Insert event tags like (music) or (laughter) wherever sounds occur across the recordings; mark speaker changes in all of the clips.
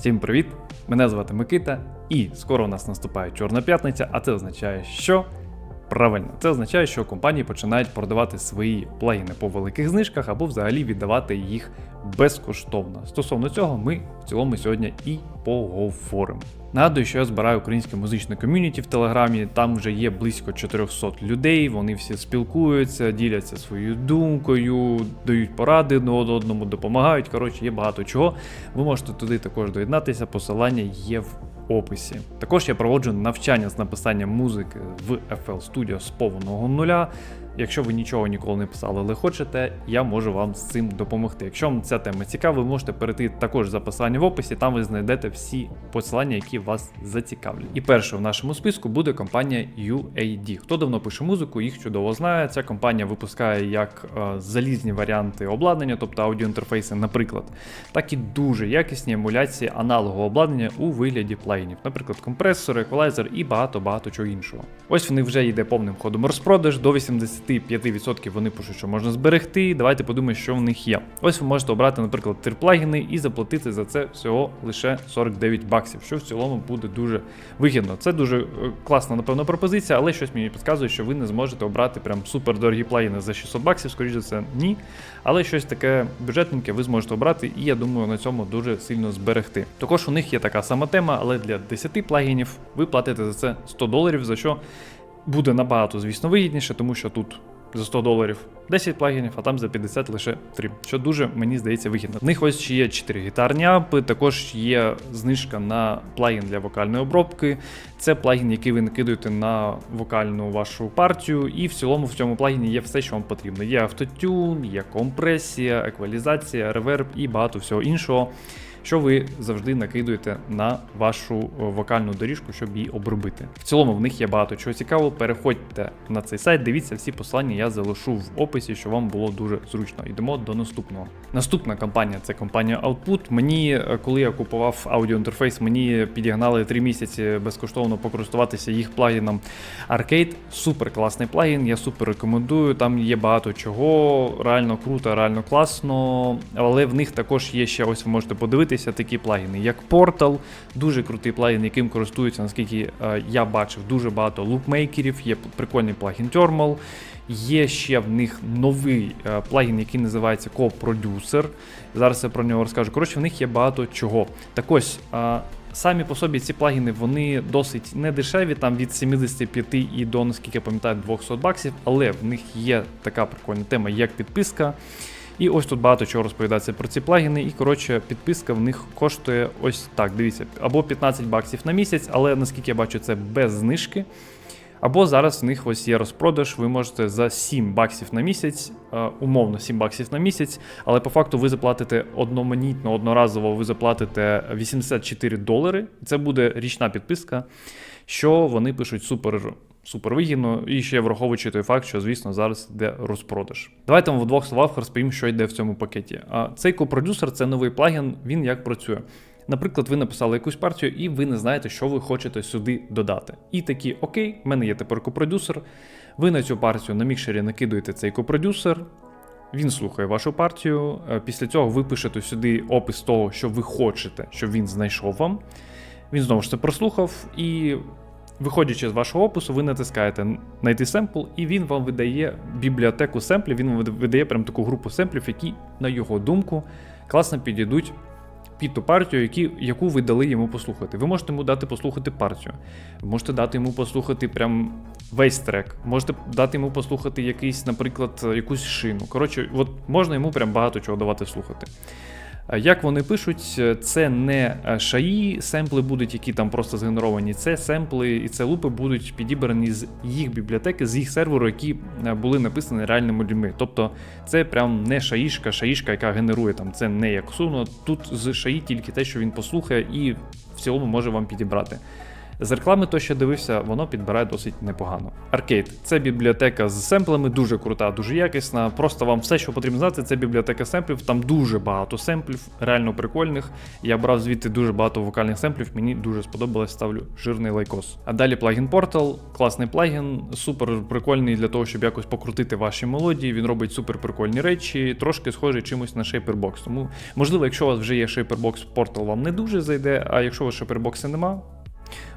Speaker 1: Всім привіт! Мене звати Микита, і скоро у нас наступає Чорна п'ятниця, а це означає, що правильно, це означає, що компанії починають продавати свої плагіни по великих знижках або взагалі віддавати їх безкоштовно. Стосовно цього, ми в цілому сьогодні і поговоримо. Нагадую, що я збираю українське музичне ком'юніті в Телеграмі. Там вже є близько 400 людей. Вони всі спілкуються, діляться своєю думкою, дають поради одному, допомагають. Коротше, є багато чого. Ви можете туди також доєднатися. Посилання є в описі. Також я проводжу навчання з написання музики в FL Studio з повного нуля. Якщо ви нічого ніколи не писали, але хочете, я можу вам з цим допомогти. Якщо вам ця тема цікава, ви можете перейти також за посиланням в описі, там ви знайдете всі посилання, які вас зацікавлять. І перше в нашому списку буде компанія UAD. Хто давно пише музику, їх чудово знає. Ця компанія випускає як е, залізні варіанти обладнання, тобто аудіоінтерфейси, наприклад, так і дуже якісні емуляції аналогового обладнання у вигляді плагінів, наприклад, компресор, еквалайзер і багато-багато чого іншого. Ось вони вже йде повним ходом розпродаж до 85% вони пишуть, що можна зберегти. Давайте подумаємо, що в них є. Ось ви можете обрати, наприклад, три плагіни і заплатити за це всього лише 49 баксів, що в цілому буде дуже вигідно. Це дуже е, класна, напевно, пропозиція, але щось мені підказує, що ви не зможете обрати прям супер дорогі плагіни за 600 баксів, скоріш за це, ні. Але щось таке бюджетненьке ви зможете обрати, і я думаю, на цьому дуже сильно зберегти. Також у них є така сама тема, але для 10 плагінів ви платите за це 100 доларів, за що буде набагато, звісно, вигідніше, тому що тут за 100 доларів 10 плагінів, а там за 50 лише 3, що дуже мені здається вигідно. В них ось ще є 4 гітарні апи, також є знижка на плагін для вокальної обробки. Це плагін, який ви накидуєте на вокальну вашу партію, і в цілому в цьому плагіні є все, що вам потрібно. Є автотюн, є компресія, еквалізація, реверб і багато всього іншого що ви завжди накидуєте на вашу е, вокальну доріжку, щоб її обробити. В цілому в них є багато чого цікавого. Переходьте на цей сайт, дивіться всі посилання, я залишу в описі, щоб вам було дуже зручно. Йдемо до наступного. Наступна компанія це компанія Output. Мені, е, коли я купував аудіоінтерфейс, мені підігнали 3 місяці безкоштовно покористуватися їх плагіном Arcade. Супер класний плагін, я супер рекомендую. Там є багато чого, реально круто, реально класно. Але в них також є ще ось ви можете подивитися такі плагіни, як Portal, дуже крутий плагін, яким користуються, наскільки е, я бачив, дуже багато лупмейкерів, є прикольний плагін Thermal. Є ще в них новий е, плагін, який називається Co-Producer. Зараз я про нього розкажу. Коротше, в них є багато чого. Так ось. е, Самі по собі ці плагіни вони досить недешеві, там від 75 і до, наскільки я пам'ятаю, 200 баксів, але в них є така прикольна тема, як підписка. І ось тут багато чого розповідається про ці плагіни. І коротше, підписка в них коштує ось так. Дивіться, або 15 баксів на місяць, але наскільки я бачу, це без знижки. Або зараз в них ось є розпродаж, ви можете за 7 баксів на місяць, умовно 7 баксів на місяць, але по факту ви заплатите одноманітно, одноразово ви заплатите 84 долари. Це буде річна підписка, що вони пишуть супер супер вигідно, і ще враховуючи той факт, що, звісно, зараз йде розпродаж. Давайте в двох словах розповім, що йде в цьому пакеті. А цей копродюсер це новий плагін, він як працює. Наприклад, ви написали якусь партію, і ви не знаєте, що ви хочете сюди додати. І такі, окей, в мене є тепер копродюсер. Ви на цю партію на мікшері накидуєте цей копродюсер. Він слухає вашу партію. Е, після цього ви пишете сюди опис того, що ви хочете, щоб він знайшов вам. Він знову ж це прослухав, і Виходячи з вашого опису, ви натискаєте знайти семпл, і він вам видає бібліотеку семплів, він вам видає прям таку групу семплів, які, на його думку, класно підійдуть під ту партію, які, яку ви дали йому послухати. Ви можете йому дати послухати партію, можете дати йому послухати прям весь трек, можете дати йому послухати якийсь, наприклад, якусь шину. Коротше, от можна йому прям багато чого давати слухати. Як вони пишуть, це не шаї, семпли будуть, які там просто згенеровані. Це семпли і це лупи будуть підібрані з їх бібліотеки, з їх серверу, які е, були написані реальними людьми. Тобто це прям не шаїшка, шаїшка, яка генерує там. Це не як суно. Тут з шаї тільки те, що він послухає, і в цілому може вам підібрати. З реклами, то що дивився, воно підбирає досить непогано. Arcade – це бібліотека з семплами, дуже крута, дуже якісна. Просто вам все, що потрібно знати, це бібліотека семплів. Там дуже багато семплів, реально прикольних. Я брав звідти дуже багато вокальних семплів. Мені дуже сподобалось, ставлю жирний лайкос. А далі плагін Portal, класний плагін, супер прикольний для того, щоб якось покрутити ваші мелодії. Він робить супер прикольні речі, трошки схожий чимось на Shaperbox. Тому, можливо, якщо у вас вже є Shaperbox, Portal вам не дуже зайде, а якщо у вас Shaperbox нема,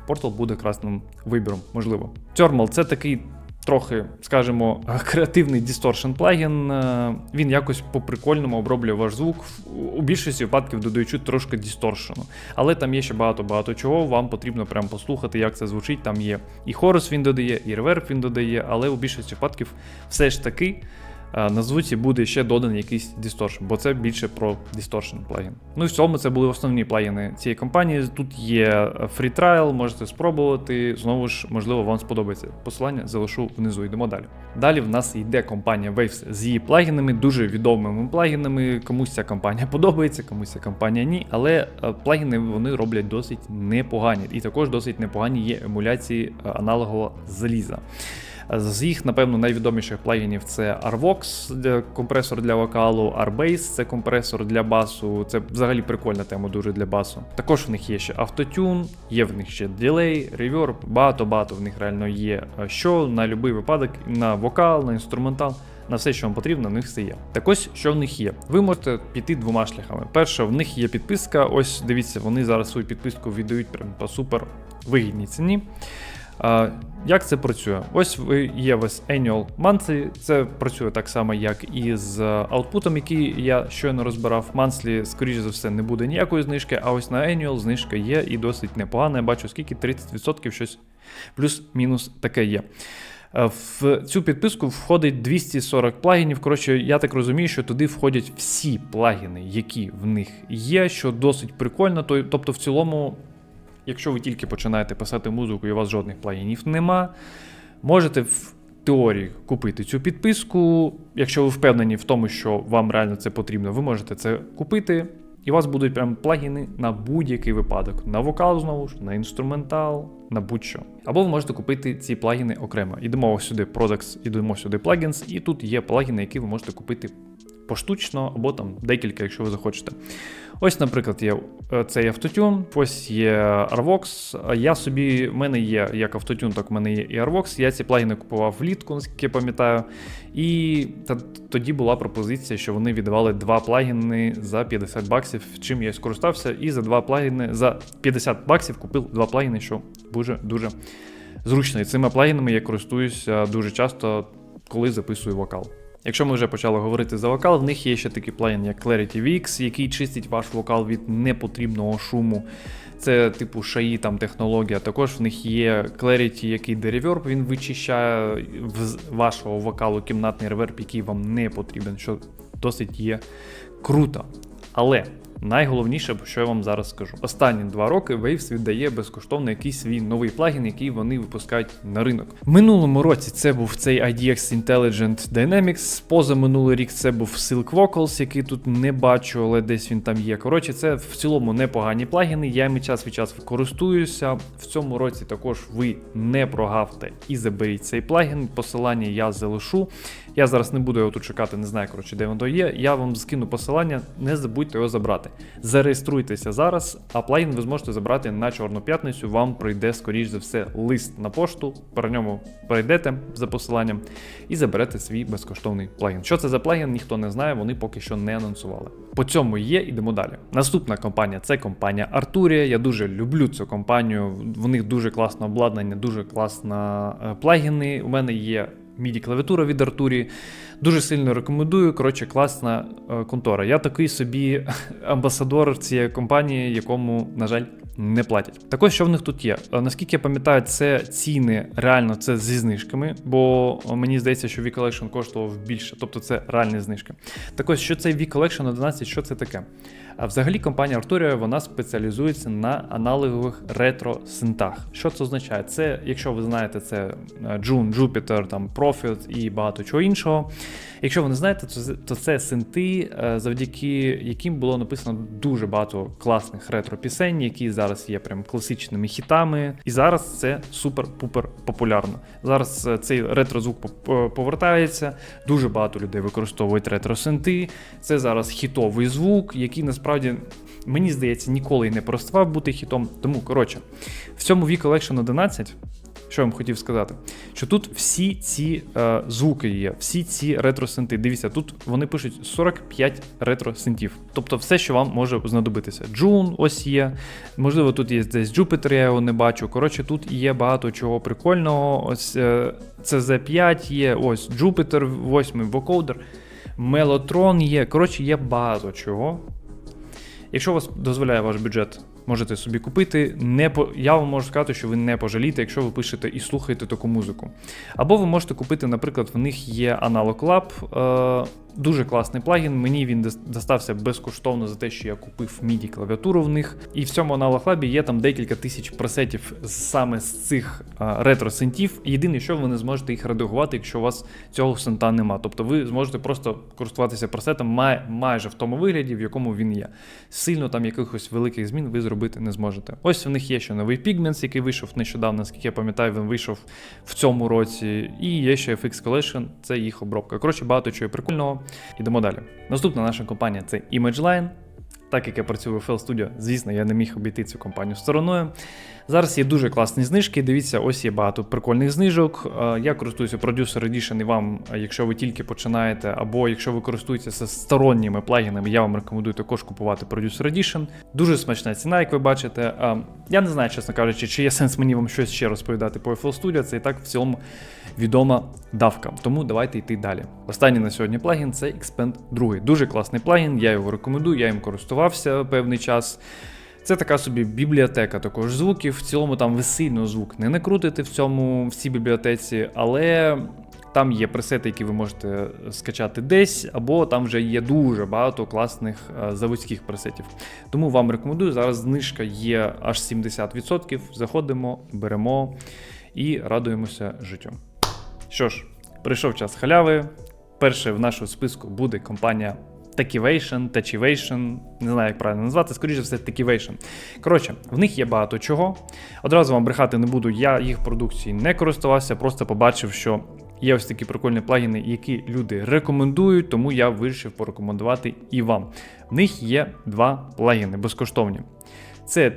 Speaker 1: Portal буде красним вибіром, можливо. Thermal – це такий трохи, скажімо, (laughs) креативний дисторшн плагін. Е, Він якось по-прикольному оброблює ваш звук. У більшості випадків додаючи трошки дисторшену. Але там є ще багато-багато чого. Вам потрібно прямо послухати, як це звучить. Там є і хорус він додає, і реверб він додає, але у більшості випадків все ж таки. Е, На звуці буде ще доданий якийсь дисторшн, бо це більше про дисторшн плагін. Ну і в цьому це були основні плагіни цієї компанії. Тут є фрі трайл, можете спробувати. Знову ж, можливо, вам сподобається. Посилання залишу внизу. Йдемо далі. Далі в нас йде компанія Waves з її плагінами, дуже відомими плагінами. Комусь ця компанія (laughs) подобається, комусь ця компанія ні. Але е, плагіни вони роблять досить непогані. І також досить непогані є емуляції е, аналогового заліза. З їх, напевно, найвідоміших плагінів це Arvox, компресор для вокалу, Arbase, це компресор для басу. Це взагалі прикольна тема дуже для басу. Також в них є ще автотюн, є в них ще дилей, реверб, багато-багато в них реально є. е, Що на будь-який випадок, на вокал, на інструментал. На все, що вам потрібно, в них все є. Так ось, що в них є. Ви можете піти двома шляхами. Перше, в них є підписка. Ось дивіться, вони зараз свою підписку віддають прям по супер вигідній ціні. Як це працює? Ось ви є вас annual monthly, це працює так само, як і з аутпутом, який я щойно розбирав. Monthly, скоріш за все, не буде ніякої знижки, а ось на annual знижка є і досить непогана. Я бачу, скільки 30% щось плюс-мінус таке є. Е, В цю підписку входить 240 плагінів. Коротше, я так розумію, що туди входять всі плагіни, які в них є, що досить прикольно. Тобто, в цілому, якщо ви тільки починаєте писати музику і у вас жодних плагінів нема, можете в теорії купити цю підписку. Якщо ви впевнені в тому, що вам реально це потрібно, ви можете це купити. І у вас будуть прям плагіни на будь-який випадок. На вокал, знову ж, на інструментал, на будь-що. Або ви можете купити ці плагіни окремо. Йдемо ось сюди Products, йдемо сюди Plugins, і тут є плагіни, які ви можете купити поштучно, або там декілька, якщо ви захочете. Ось, наприклад, є е, цей автотюн, ось є Arvox. Я собі, в мене є як автотюн, так в мене є і Arvox. Я ці плагіни купував влітку, наскільки я пам'ятаю. І тоді була пропозиція, що вони віддавали два плагіни за 50 баксів, чим я скористався, і за два плагіни за 50 баксів купив два плагіни, що дуже дуже зручно. І цими плагінами я користуюся дуже часто, коли записую вокал. Якщо ми вже почали говорити за вокал, в них є ще такий плагін, як Clarity VX, який чистить ваш вокал від непотрібного шуму. Це типу шаї там технологія. Також в них є Clarity, який дереверп він вичищає з вашого вокалу кімнатний реверб, який вам не потрібен, що досить є круто. Але найголовніше, що я вам зараз скажу. Останні два роки Waves віддає безкоштовно якийсь свій новий плагін, який вони випускають на ринок. Минулому році це був цей IDX Intelligent Dynamics. Поза минулий рік це був Silk Vocals, який тут не бачу, але десь він там є. Коротше, це в цілому непогані плагіни. Я їм час від часу користуюся. В цьому році також ви не прогавте і заберіть цей плагін. Посилання я залишу. Я зараз не буду його тут шукати, не знаю, коротше, де воно є. Я вам скину посилання, не забудьте його забрати. Зареєструйтеся зараз, а плагін ви зможете забрати на Чорну п'ятницю. Вам прийде, скоріш за все, лист на пошту. При ньому перейдете за посиланням і заберете свій безкоштовний плагін. Що це за плагін, ніхто не знає, вони поки що не анонсували. По цьому є, ідемо далі. Наступна компанія це компанія Arturia. Я дуже люблю цю компанію. В них дуже класне обладнання, дуже класна е, плагіни. У мене є MIDI клавіатура від Arturia. Дуже сильно рекомендую. Коротше, класна е, контора. Я такий собі (laughs) амбасадор цієї компанії, якому, на жаль, не платять. Також що в них тут є? Е, Наскільки я пам'ятаю, це ціни реально це зі знижками, бо е, мені здається, що V-Collection коштував більше, тобто це реальні знижки. Так ось, що цей V-Collection 11, що це таке? А взагалі компанія Arturia вона спеціалізується на аналогових ретро-синтах. Що це означає? Це, якщо ви знаєте, це June, Jupiter, там Profit і багато чого іншого. Якщо ви не знаєте, то це, синти, е, завдяки яким було написано дуже багато класних ретро-пісень, які зараз є прям класичними хітами. І зараз це супер-пупер популярно. Зараз е, цей ретро-звук поп- повертається. Дуже багато людей використовують ретро-синти. Це зараз хітовий звук, який насправді. Мені здається, ніколи і не переставав бути хітом. Тому, коротше, в цьому віку Collection 11 що я вам хотів сказати? Що тут всі ці е, звуки є, всі ці ретро-синти. Дивіться, тут вони пишуть 45 ретро-синтів. Тобто все, що вам може знадобитися. Джун ось є. Можливо, тут є десь Jupiter, я його не бачу. Коротше, тут є багато чого прикольного. Ось е, CZ5 є, ось Jupiter 8 Vocoder, Mellotron є. Коротше, є багато чого. Якщо вас дозволяє ваш бюджет, можете собі купити. Не по... Я вам можу сказати, що ви не пожалієте, якщо ви пишете і слухаєте таку музику. Або ви можете купити, наприклад, в них є Analog Lab, е... дуже класний плагін. Мені він дос- достався безкоштовно за те, що я купив MIDI клавіатуру в них. І в цьому Lab є там декілька тисяч пресетів саме з цих ретро-синтів. Єдине, що ви не зможете їх редагувати, якщо у вас цього синта нема. Тобто ви зможете просто користуватися пресетом май... майже в тому вигляді, в якому він є. Сильно там якихось великих змін ви зробити не зможете. Ось в них є ще новий Pigments, який вийшов нещодавно, наскільки я пам'ятаю, він вийшов в цьому році. І є ще FX Collection, це їх обробка. Коротше, багато чого прикольного. Ідемо далі. Наступна наша компанія це ImageLine. Так як я працюю в FL Studio, звісно, я не міг обійти цю компанію стороною. Зараз є дуже класні знижки. Дивіться, ось є багато прикольних знижок. Е, Я користуюся Producer Edition і вам, е, якщо ви тільки починаєте, або якщо ви користуєтеся сторонніми плагінами, я вам рекомендую також купувати Producer Edition. Дуже смачна ціна, як ви бачите. Е, Я не знаю, чесно кажучи, чи є сенс мені вам щось ще розповідати по FL Studio. Це і так в цілому відома давка. Тому давайте йти далі. Останній на сьогодні плагін це Expand 2. Дуже класний плагін, я його рекомендую, я їм користувався певний час. Це така собі бібліотека також звуків. В цілому там ви сильно звук не накрутите в цьому в цій бібліотеці, але там є пресети, які ви можете скачати десь, або там вже є дуже багато класних е, заводських пресетів. Тому вам рекомендую. Зараз знижка є аж 70%. Заходимо, беремо і радуємося життю. Що ж, прийшов час халяви. Перше в нашому списку буде компанія Techivation, Techivation, не знаю, як правильно назвати, скоріше все, Techivation. Коротше, в них є багато чого. Одразу вам брехати не буду, я їх продукції не користувався, просто побачив, що є ось такі прикольні плагіни, які люди рекомендують, тому я вирішив порекомендувати і вам. В них є два плагіни безкоштовні. Це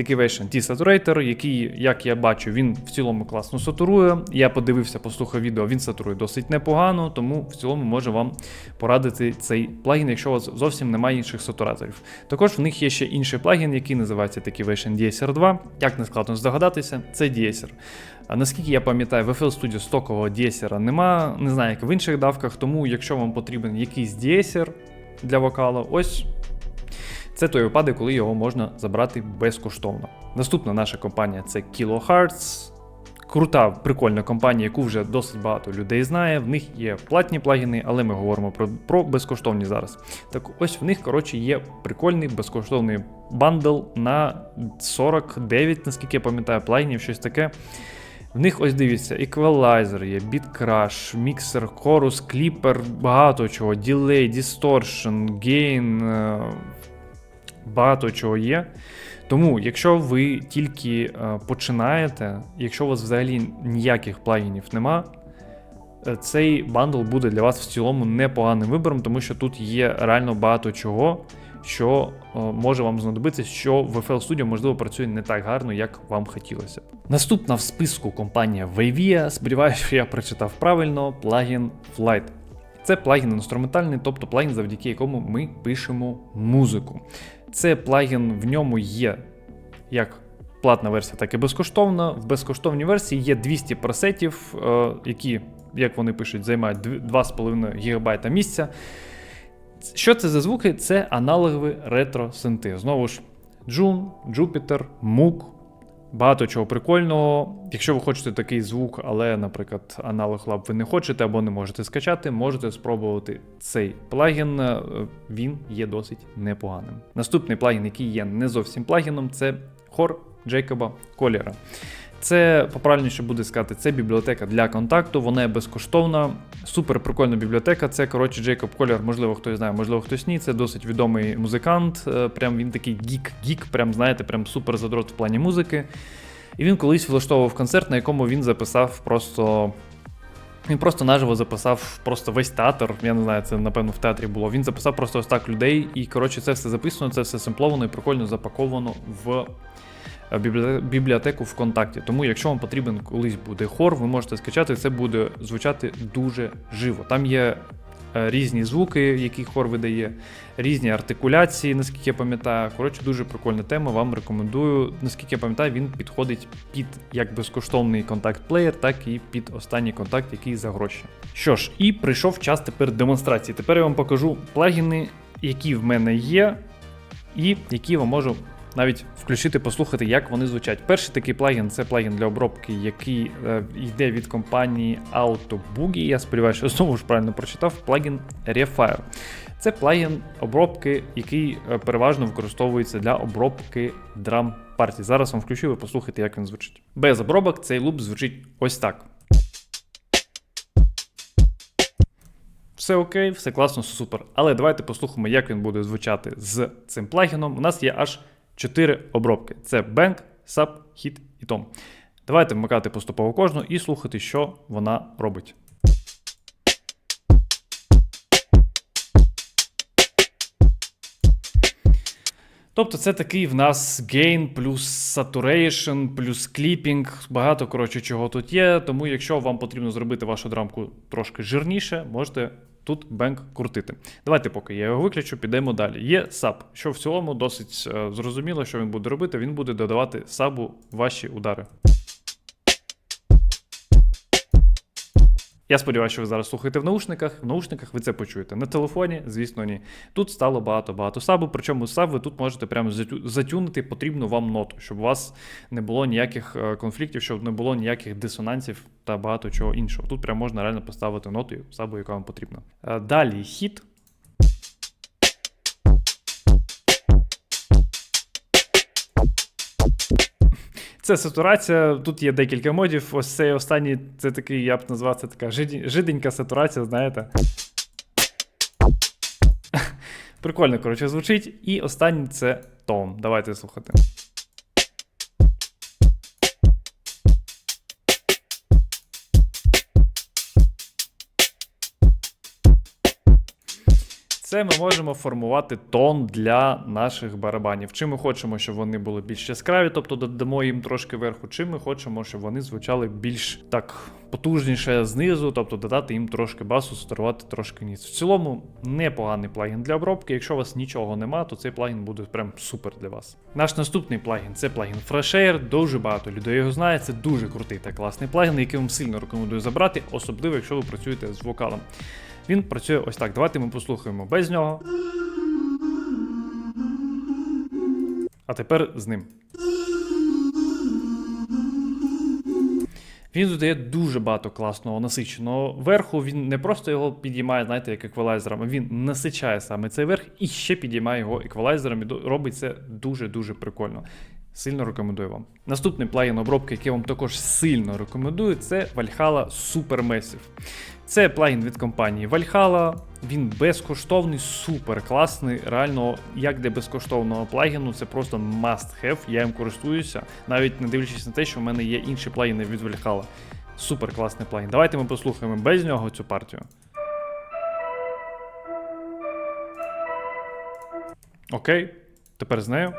Speaker 1: Techivation T-Saturator, який, як я бачу, він в цілому класно сатурує. Я подивився, послухав відео, він сатурує досить непогано, тому в цілому може вам порадити цей плагін, якщо у вас зовсім немає інших сатураторів. Також в них є ще інший плагін, який називається Techivation DSR 2. Як не складно здогадатися, це DSR. А наскільки я пам'ятаю, в FL Studio стокового DSR нема, не знаю, як в інших давках, тому якщо вам потрібен якийсь DSR для вокалу, ось це той випадок, коли його можна забрати безкоштовно. Наступна наша компанія це Kilohertz. Крута, прикольна компанія, яку вже досить багато людей знає. В них є платні плагіни, але ми говоримо про, про безкоштовні зараз. Так ось в них, коротше, є прикольний безкоштовний бандл на 49, наскільки я пам'ятаю, плагінів, щось таке. В них ось дивіться, еквалайзер є, біт-краш, міксер, хорус, кліпер, багато чого, ділей, дісторшн, гейн, е, багато чого є. Тому, якщо ви тільки е, починаєте, якщо у вас взагалі ніяких плагінів нема, е, цей бандл буде для вас в цілому непоганим вибором, тому що тут є реально багато чого, що е, може вам знадобитися, що в FL Studio можливо працює не так гарно, як вам хотілося. Наступна в списку компанія Wavia. Сподіваюся, що я прочитав правильно плагін Flight. Це плагін інструментальний, тобто плагін, завдяки якому ми пишемо музику. Це плагін, в ньому є як платна версія, так і безкоштовна. В безкоштовній версії є 200 пресетів, е, які, як вони пишуть, займають 2,5 ГБ місця. Що це за звуки? Це аналогові ретро-синти. Знову ж, Джун, Jupiter, Moog, Багато чого прикольного. Якщо ви хочете такий звук, але, наприклад, аналог лаб ви не хочете або не можете скачати, можете спробувати цей плагін. Е, Він є досить непоганим. Наступний плагін, який є не зовсім плагіном, це хор Джейкоба Коліра. Це поправильніше буде сказати, це бібліотека для контакту, вона є безкоштовна, супер прикольна бібліотека. Це коротше Джейкоб Колір, можливо, хтось знає, можливо, хтось ні. Це досить відомий музикант. е, Прям він такий гік-гік, прям знаєте, прям супер задрот в плані музики. І він колись влаштовував концерт, на якому він записав просто. Він просто наживо записав просто весь театр. Я не знаю, це напевно в театрі було. Він записав просто ось так людей, і коротше, це все записано, це все семпловано і прикольно запаковано в бібліотеку, бібліотеку ВКонтакті. Тому, якщо вам потрібен колись буде хор, ви можете скачати, це буде звучати дуже живо. Там є е, різні звуки, які хор видає, різні артикуляції, наскільки я пам'ятаю. Коротше, дуже прикольна тема. Вам рекомендую. Наскільки я пам'ятаю, він підходить під як безкоштовний контакт-плеєр, так і під останній контакт, який за гроші. Що ж, і прийшов час тепер демонстрації. Тепер я вам покажу плагіни, які в мене є, і які вам можу навіть включити, послухати, як вони звучать. Перший такий плагін це плагін для обробки, який е, йде від компанії AutoBoogie. Я сподіваюся, що знову ж правильно прочитав. Плагін Refire. Це плагін обробки, який е, переважно використовується для обробки драм партій. Зараз вам включу, ви послухайте, як він звучить. Без обробок цей луп звучить ось так. Все окей, все класно, супер. Але давайте послухаємо, як він буде звучати з цим плагіном. У нас є аж 4 обробки: це Bang, Sub, Hit і Tom. Давайте вмикати поступово кожну і слухати, що вона робить. Тобто це такий в нас gain плюс saturation, плюс кліпінг, багато коротше чого тут є. Тому, якщо вам потрібно зробити вашу драмку трошки жирніше, можете тут бенк крутити. Давайте, поки я його виключу, підемо далі. Є саб, що в цілому досить е, зрозуміло, що він буде робити. Він буде додавати сабу ваші удари. Я сподіваюся, що ви зараз слухаєте в наушниках. В наушниках ви це почуєте. На телефоні, звісно, ні. Тут стало багато-багато сабу. Причому саб ви тут можете прямо затю- затюнити потрібну вам ноту, щоб у вас не було ніяких е, конфліктів, щоб не було ніяких дисонансів та багато чого іншого. Тут прямо можна реально поставити ноту сабу, яка вам потрібна. Е, Далі хіт. Це сатурація. Тут є декілька модів. Ось цей останній, це такий, я б назвав це така жиденька сатурація, знаєте. Прикольно, коротше, звучить. І останній це тон. Давайте слухати. Це ми можемо формувати тон для наших барабанів. Чи ми хочемо, щоб вони були більш яскраві, тобто додамо їм трошки верху, чи ми хочемо, щоб вони звучали більш так потужніше знизу, тобто додати їм трошки басу, сатурувати трошки ніц. В цілому непоганий плагін для обробки. Якщо у вас нічого нема, то цей плагін буде прям супер для вас. Наш наступний плагін це плагін Fresh Дуже багато людей його знає. Це дуже крутий та класний плагін, який вам сильно рекомендую забрати, особливо якщо ви працюєте з вокалом. Він працює ось так. Давайте ми послухаємо без нього. А тепер з ним. Він додає дуже багато класного насиченого верху. Він не просто його підіймає, знаєте, як еквалайзером, а він насичає саме цей верх і ще підіймає його еквалайзером і робить це дуже-дуже прикольно. Сильно рекомендую вам. Наступний плагін обробки, який я вам також сильно рекомендую, це Valhalla Supermassive. Це плагін від компанії Valhalla. Він безкоштовний, супер класний. Реально, як для безкоштовного плагіну, це просто must have. Я їм користуюся, навіть не дивлячись на те, що в мене є інші плагіни від Valhalla. Супер класний плагін. Давайте ми послухаємо без нього цю партію. Окей, тепер з нею.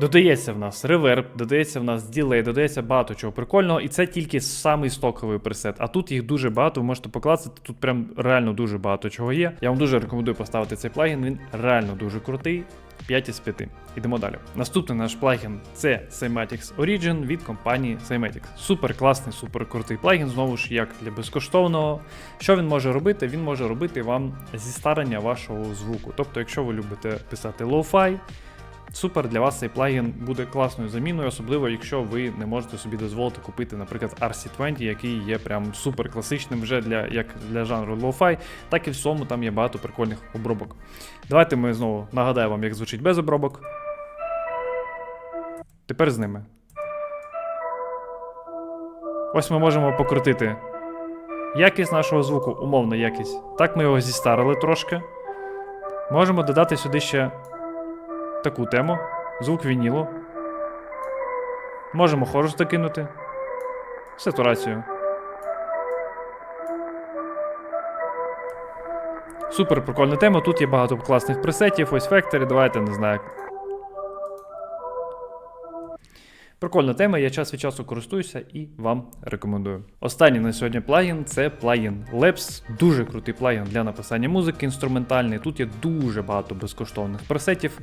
Speaker 1: Додається в нас реверб, додається в нас ділей, додається багато чого прикольного, і це тільки самий стоковий пресет. А тут їх дуже багато, ви можете покласти. Тут прям реально дуже багато чого є. Я вам дуже рекомендую поставити цей плагін. Він реально дуже крутий. 5 із 5. Ідемо далі. Наступний наш плагін це Cymatics Origin від компанії Cymatics. Супер класний, супер крутий плагін. Знову ж як для безкоштовного. Що він може робити? Він може робити вам зістарення вашого звуку. Тобто, якщо ви любите писати лоу-фай, Супер для вас цей плагін буде класною заміною, особливо якщо ви не можете собі дозволити купити, наприклад, RC20, який є прям супер класичним вже для як для жанру lo-fi, так і в цьому там є багато прикольних обробок. Давайте ми знову нагадаю вам, як звучить без обробок. Тепер з ними. Ось ми можемо покрутити якість нашого звуку, умовна якість. Так ми його зістарили трошки. Можемо додати сюди ще таку тему. Звук вінілу. Можемо хорус докинути. Сатурацію. Супер прикольна тема. Тут є багато класних пресетів, ось фектори. давайте не знаю. Прикольна тема, я час від часу користуюся і вам рекомендую. Останній на сьогодні плагін це плагін Labs. Дуже крутий плагін для написання музики, інструментальний. Тут є дуже багато безкоштовних пресетів.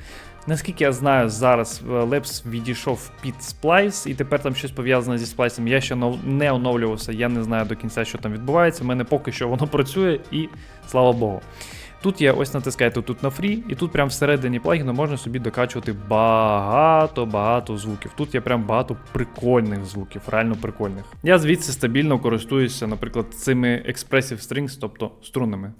Speaker 1: Наскільки я знаю, зараз е, Labs відійшов під Splice, і тепер там щось пов'язане зі Splice. Я ще не оновлювався, я не знаю до кінця, що там відбувається. У мене поки що воно працює, і слава Богу. Тут є, ось натискаєте тут на фрі, і тут прямо всередині плагіну можна собі докачувати багато-багато звуків. Тут є прям багато прикольних звуків, реально прикольних. Я звідси стабільно користуюся, наприклад, цими Expressive Strings, тобто струнами.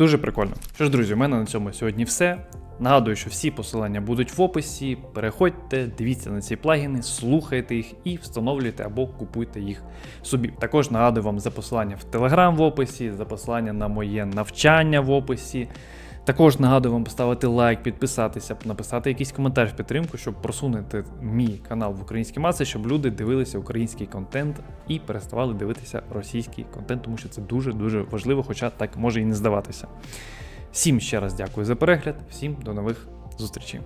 Speaker 1: Дуже прикольно. Що ж, друзі, у мене на цьому сьогодні все. Нагадую, що всі посилання будуть в описі. Переходьте, дивіться на ці плагіни, слухайте їх і встановлюйте або купуйте їх собі. Також нагадую вам за посилання в Telegram в описі, за посилання на моє навчання в описі. Також нагадую вам поставити лайк, підписатися, написати якийсь коментар в підтримку, щоб просунути мій канал в українській маси, щоб люди дивилися український контент і переставали дивитися російський контент, тому що це дуже дуже важливо, хоча так може і не здаватися. Всім ще раз дякую за перегляд, всім до нових зустрічей.